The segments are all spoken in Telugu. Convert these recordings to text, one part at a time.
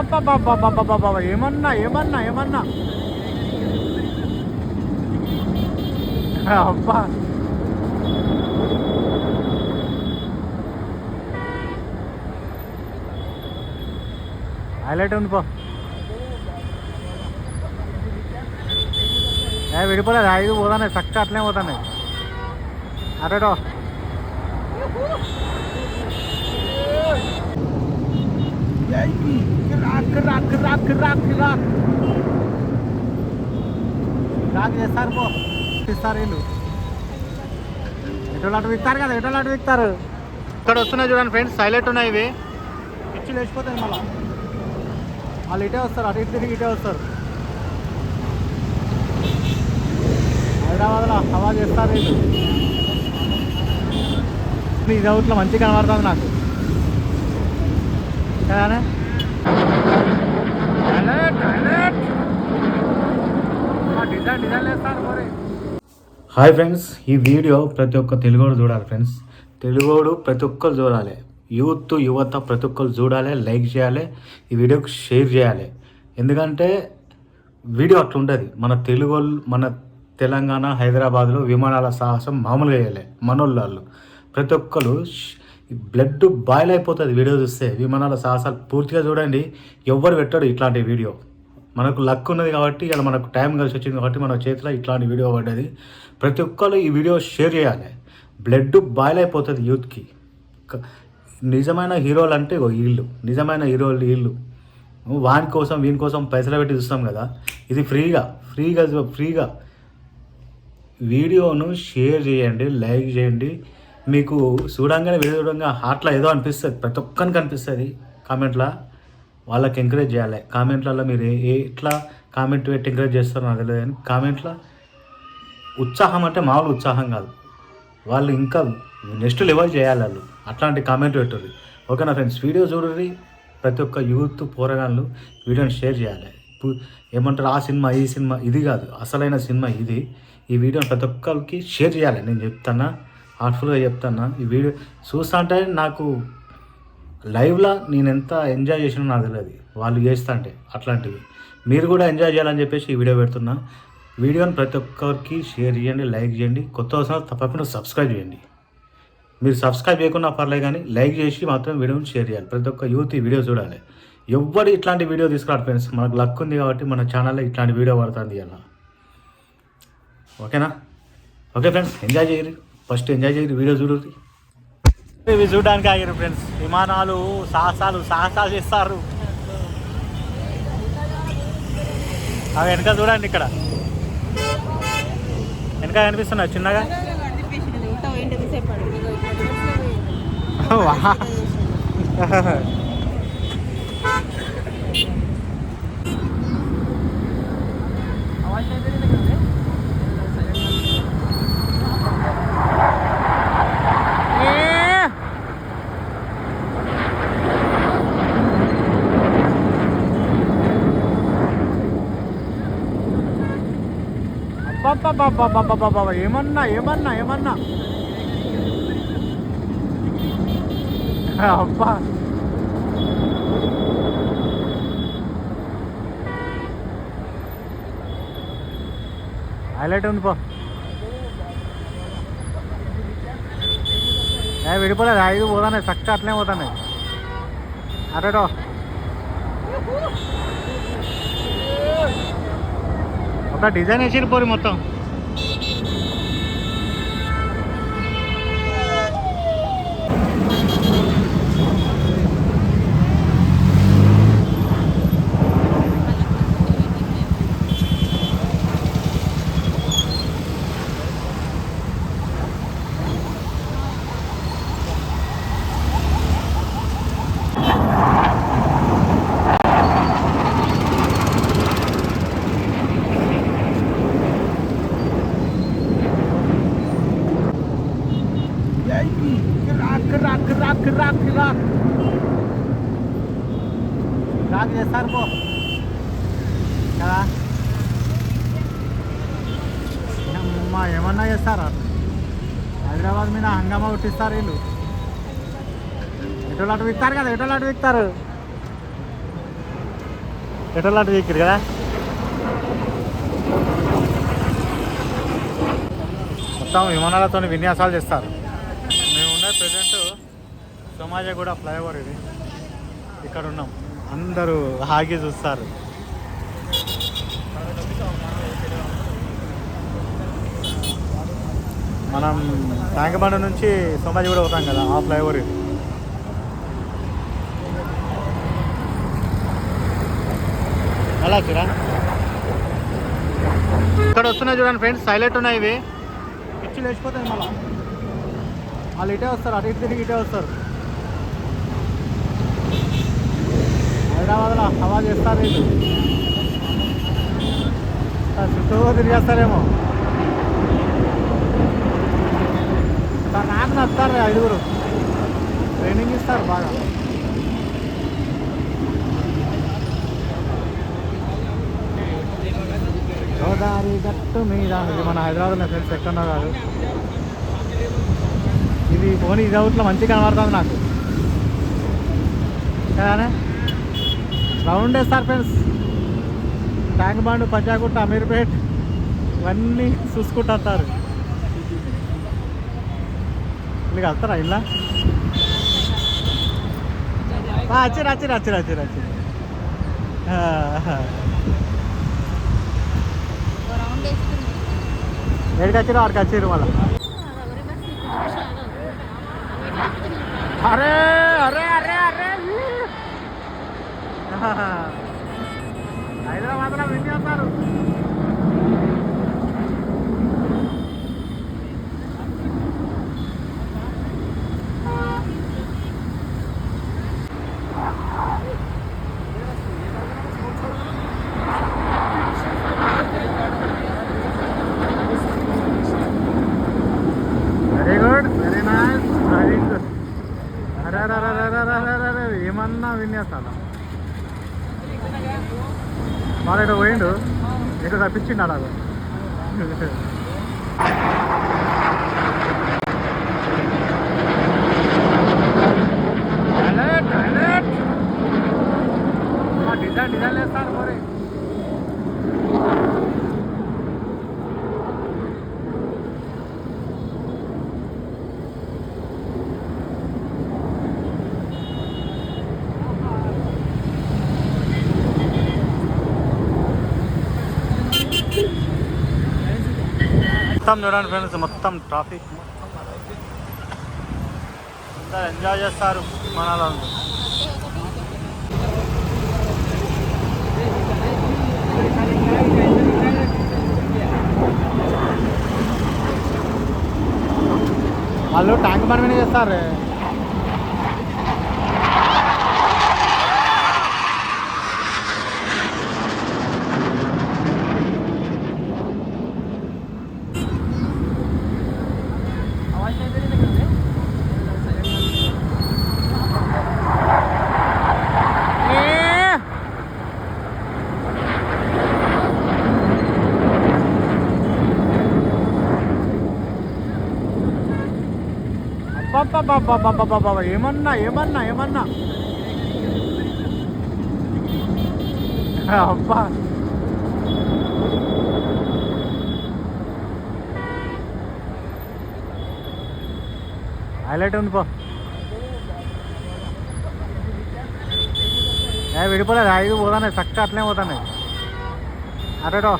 అబ్బబ్బబ్బబ్బబ్బబ్బబ్బ ఏమన్నా ఏమన్నా ఏమన్నా అబ్బా హైలైట్ ఉంది పో. ఏ విడిపోలేదు. ఐదు పోతానే చక్క అట్లే పోతానే అరేటో రాక్ రాక్ రాక్ రాక్ రాక్ రాక్ చేస్తారు పో ఇస్తారు వీళ్ళు ఎటోళ్ళు అటు విక్తారు కదా ఎటోళ్ళు అటు విక్తారు. ఇక్కడ వస్తున్నాయి చూడండి ఫ్రెండ్స్ సైలెంట్ ఉన్నాయి ఇవి. పిచ్చి లేచిపోతాయి మళ్ళీ. వాళ్ళు ఇటే వస్తారు అటు ఇటు తిరిగి ఇటే వస్తారు. హైదరాబాద్లో హవా చేస్తారు వీళ్ళు ఈ అవుట్లో మంచిగా కనబడుతుంది నాకు. మరి. హాయ్ ఫ్రెండ్స్ ఈ వీడియో ప్రతి ఒక్క తెలుగోడు చూడాలి ఫ్రెండ్స్ తెలుగోడు ప్రతి ఒక్కరు చూడాలి. యూత్ యువత ప్రతి ఒక్కరు చూడాలి లైక్ చేయాలి ఈ వీడియోకి షేర్ చేయాలి. ఎందుకంటే వీడియో అట్లుంటుంది మన తెలుగు వాళ్ళు- మన తెలంగాణ హైదరాబాద్లో విమానాల సాహసం మామూలుగా వేయాలి మనోళ్ళు ప్రతి ఒక్కరు బ్లడ్ బాయిల్ అయిపోతుంది వీడియో చూస్తే. విమానాల సాహసాలు పూర్తిగా చూడండి. ఎవ్వరు పెట్టాడు ఇట్లాంటి వీడియో. మనకు లక్ ఉన్నది కాబట్టి ఇలా మనకు టైం కలిసి వచ్చింది కాబట్టి మన చేతిలో ఇట్లాంటి వీడియో పడ్డది. ప్రతి ఒక్కరు ఈ వీడియో షేర్ చేయాలి. బ్లడ్ బాయిల్ అయిపోతుంది యూత్కి. నిజమైన హీరోలు అంటే ఇగో వీళ్ళు నిజమైన హీరోలు వీళ్ళు వాని కోసం వీని కోసం పైసలు పెట్టి చూస్తాం కదా. ఇది ఫ్రీగా ఫ్రీగా ఫ్రీగా. వీడియోను షేర్ చేయండి లైక్ చేయండి. మీకు చూడంగానే వీడియో చూడంగా హార్ట్లో ఏదో అనిపిస్తుంది. ప్రతి ఒక్కరికి అనిపిస్తుంది కామెంట్లో. వాళ్ళకి ఎంకరేజ్ చేయాలి. కామెంట్లలో మీరు ఏ ఎట్లా కామెంట్ పెట్టి ఎంకరేజ్ చేస్తారో నాకు తెలియదు కానీ కామెంట్లో. ఉత్సాహం అంటే మామూలు ఉత్సాహం కాదు. వాళ్ళు ఇంకా నెక్స్ట్ లెవెల్ చేయాలి వాళ్ళు అట్లాంటి కామెంట్ పెట్టరు ఓకేనా ఫ్రెండ్స్ వీడియో చూడండి ప్రతి ఒక్క యూత్ పోరగాళ్ళు వీడియోని షేర్ చేయాలి. ఇప్పుడు ఏమంటారు ఆ సినిమా ఈ సినిమా ఇది కాదు. అసలైన సినిమా ఇది. ఈ వీడియోని ప్రతి ఒక్కరికి షేర్ చేయాలి. నేను చెప్తానా? హార్ట్ఫుల్గా చెప్తానా? ఈ వీడియో చూస్తా అంటే నాకు లైవ్లో నేను ఎంత ఎంజాయ్ చేసినా నాకు తెలియదు. వాళ్ళు చేస్తా అంటే అట్లాంటివి. మీరు కూడా ఎంజాయ్ చేయాలని చెప్పేసి ఈ వీడియో పెడుతున్నా. వీడియోని ప్రతి ఒక్కరికి షేర్ చేయండి లైక్ చేయండి. కొత్త అవసరం తప్పకుండా సబ్స్క్రైబ్ చేయండి. మీరు సబ్స్క్రైబ్ చేయకుండా పర్లేదు కానీ లైక్ చేసి మాత్రం వీడియోని షేర్ చేయాలి. ప్రతి ఒక్క యూత్ ఈ వీడియో చూడాలి. ఎవ్వరు ఇట్లాంటి వీడియో తీసుకురాడు ఫ్రెండ్స్ మనకు లక్ ఉంది కాబట్టి మన ఛానల్లో ఇట్లాంటి వీడియో పడుతుంది అలా. ఓకేనా? ఓకే ఫ్రెండ్స్ ఎంజాయ్ చేయరు. ఫస్ట్ ఎంజాయ్ చేయరు వీడియో చూడరు. ఇవి చూడడానికి ఆగారు ఫ్రెండ్స్ విమానాలు సాహసాలు సాహసాలు చేస్తారు. అవి వెనక చూడండి ఇక్కడ. వెనక కనిపిస్తున్నా చిన్నగా. వా. ఏ. ఏమన్నా ఏమన్నా ఏమన్నా అబ్బా. హైలైట్ ఉంది పో. ఏ విడిపోలేదు ఐదు పోతానే చక్క అట్లే పోతానే. అరేటో ఒక డిజైన్ వేసిరు పోరి మొత్తం. హంగామా వీళ్ళు. ఎటోళ్ళు అటు విక్తారు కదా ఎటోళ్ళు అటు విక్తారు? ఎటోళ్ళు అటు విక్కిరు కదా? మొత్తం విమానాలతో విన్యాసాలు చేస్తారు. మేము ఉన్న ప్రజెంట్ సోమాజగూడ ఫ్లైఓవర్ ఇది. ఇక్కడ ఉన్నాం అందరూ హాగి చూస్తారు. మనం ట్యాంకబండ నుంచి సోమాజిగూడ పోతాం కదా ఆ ఫ్లైఓవర్ ఇది అలా చూరా ఇక్కడ వస్తున్నాయి చూడండి ఫ్రెండ్స్ సైలెంట్ ఉన్నాయి ఇవి. పిచ్చి లేచిపోతాయి మళ్ళా. వాళ్ళు ఇటే వస్తారు అటు ఇటు తిరిగి ఇటే వస్తారు. హైదరాబాద్లో హవా చేస్తారు వీళ్ళు. చుట్టూ తిరిగేస్తారేమో. సార్ వస్తారు ఐదుగురు. ట్రైనింగ్ ఇస్తారు బాగా. గోదావరి గట్టు మీద ఇది మన హైదరాబాద్లో ఫ్రెండ్స్ ఎక్కడో కాదు. ఇది పోనీ ఇది అవుట్లో మంచిగా కనబడుతుంది నాకు. కదానే రౌండ్ వేస్తారు friends. Tank Bund Panjagutta Ameerpet ఇవన్నీ చూసుకుంటారు ఇక్కడికి వెళ్తారా ఇలా? అచ్చిరు అచ్చిరు అచ్చిరు అచ్చిరు అచ్చిరు ఏడికి వచ్చిరు ఆడికి వచ్చిరు మళ్ళా. అరే అరే అరే అరే. హైదరాబాద్లో విన్ చేస్తారు. தப்பிச்சு நடாவேன் ডিজাইন ডিজাইন স্যার করে మొత్తం చూడండి ఫ్రెండ్స్ మొత్తం ట్రాఫిక్ అందరు ఎంజాయ్ చేస్తారు విమానాలు వాళ్ళు ట్యాంక్ బండ్ మీద చేస్తారు? అబ్బబ్బబ్బబ్బబ్బబ్బబ్బ. ఏమన్నా ఏమన్నా ఏమన్నా. అబ్బా. హైలైట్ ఉంది పో. విడిపోలేదు ఐదు పోతానే చక్క అట్లే పోతానే. అటో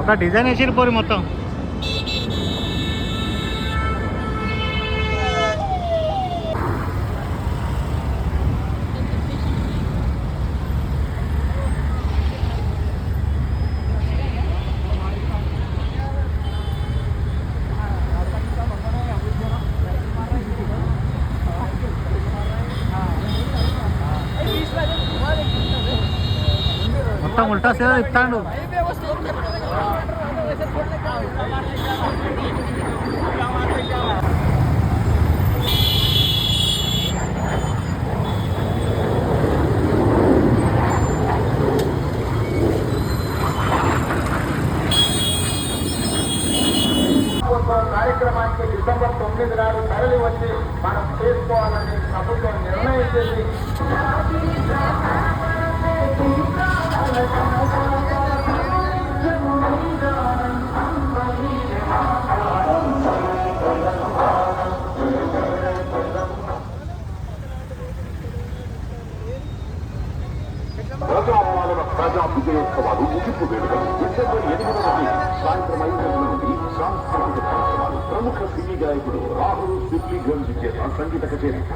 ఒక డిజైన్ వేసిరు పోరి మొత్తం. multa se da de estando.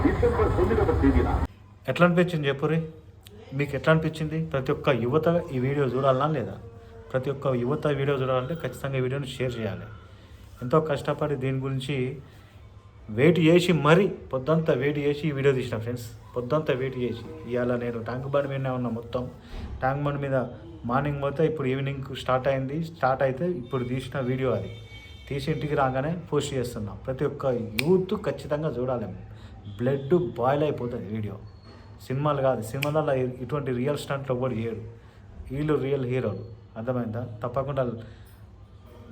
December తొమ్మిదవ తేదీన ఎట్లా అనిపించింది చెప్పురి? మీకు ఎట్లా అనిపించింది ప్రతి ఒక్క యువత ఈ వీడియో చూడాలనా లేదా? ప్రతి ఒక్క యువత వీడియో చూడాలంటే ఖచ్చితంగా ఈ వీడియోని షేర్ చేయాలి. ఎంతో కష్టపడి దీని గురించి వెయిట్ చేసి మరీ పొద్దంతా వెయిట్ చేసి ఈ వీడియో తీసిన ఫ్రెండ్స్. పొద్దంతా వెయిట్ చేసి. ఇవాళ నేను ట్యాంక్ బండ్ మీదనే ఉన్న మొత్తం. ట్యాంక్ బండ్ మీద మార్నింగ్ పోతే ఇప్పుడు ఈవినింగ్ స్టార్ట్ అయింది. స్టార్ట్ అయితే ఇప్పుడు తీసిన వీడియో అది. తీసి ఇంటికి రాగానే పోస్ట్ చేస్తున్నాం. ప్రతి ఒక్క యూత్ ఖచ్చితంగా చూడాలి బ్లడ్ బాయిల్ అయిపోతుంది వీడియో. సినిమాలు కాదు సినిమాలలో ఇటువంటి రియల్ స్టంట్లు కూడా చేయడు. వీళ్ళు రియల్ హీరోలు అర్థమైందా? తప్పకుండా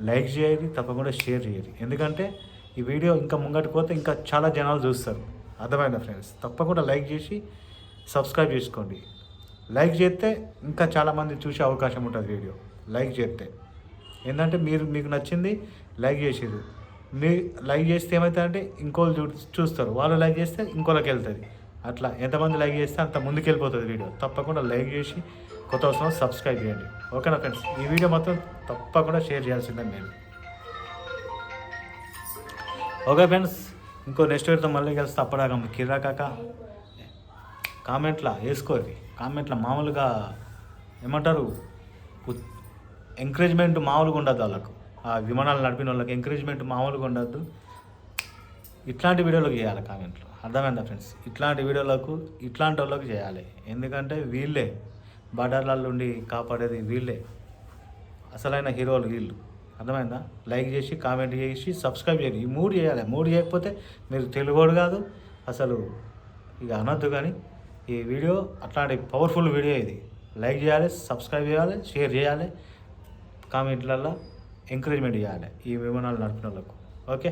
లైక్ చేయాలి తప్పకుండా షేర్ చేయాలి ఎందుకంటే ఈ వీడియో ఇంకా ముంగటి పోతే ఇంకా చాలా జనాలు చూస్తారు. అర్థమైందా ఫ్రెండ్స్? తప్పకుండా లైక్ చేసి సబ్స్క్రైబ్ చేసుకోండి. లైక్ చేస్తే ఇంకా చాలామంది చూసే అవకాశం ఉంటుంది వీడియో. లైక్ చేస్తే. ఏంటంటే మీరు మీకు నచ్చింది లైక్ చేసేది. మీ లైక్ చేస్తే ఏమవుతుందంటే ఇంకోళ్ళు చూ చూస్తారు. వాళ్ళు లైక్ చేస్తే ఇంకోళ్ళకి వెళ్తుంది. అట్లా ఎంతమంది లైక్ చేస్తే అంత ముందుకెళ్ళిపోతుంది వీడియో. తప్పకుండా లైక్ చేసి కొత్త అవసరం సబ్స్క్రైబ్ చేయండి. ఓకేనా ఫ్రెండ్స్? ఈ వీడియో మొత్తం తప్పకుండా షేర్ చేయాల్సిందే నేను. ఓకే ఫ్రెండ్స్ ఇంకో నెక్స్ట్ వీడియోతో మళ్ళీ కలిస్తే. అప్పటిదాకా కిరా కాక. కామెంట్లో వేసుకోరు కామెంట్లో మామూలుగా ఏమంటారు? ఎంకరేజ్మెంట్ మామూలుగా ఉండదు వాళ్ళకు. విమానాలు నడిపిన వాళ్ళకి ఎంకరేజ్మెంట్ మామూలుగా ఉండద్దు. ఇట్లాంటి వీడియోలకు చేయాలి కామెంట్లు. అర్థమైందా ఫ్రెండ్స్? ఇట్లాంటి వీడియోలకు ఇట్లాంటి వాళ్ళకి చేయాలి. ఎందుకంటే వీళ్ళే బార్డర్లలో ఉండి కాపాడేది వీళ్ళే. అసలైన హీరోలు వీళ్ళు. అర్థమైందా? లైక్ చేసి కామెంట్ చేసి సబ్స్క్రైబ్ చేయాలి ఈ మూడు చేయాలి. మూడు చేయకపోతే మీరు తెలుగోడు కాదు. అసలు ఇక అనొద్దు కానీ ఈ వీడియో అట్లాంటి పవర్ఫుల్ వీడియో ఇది. లైక్ చేయాలి సబ్స్క్రైబ్ చేయాలి షేర్ చేయాలి. కామెంట్లలో ఎంకరేజ్మెంట్ చేయాలి ఈ విమానాలు నడిపిన వాళ్ళకు ఓకే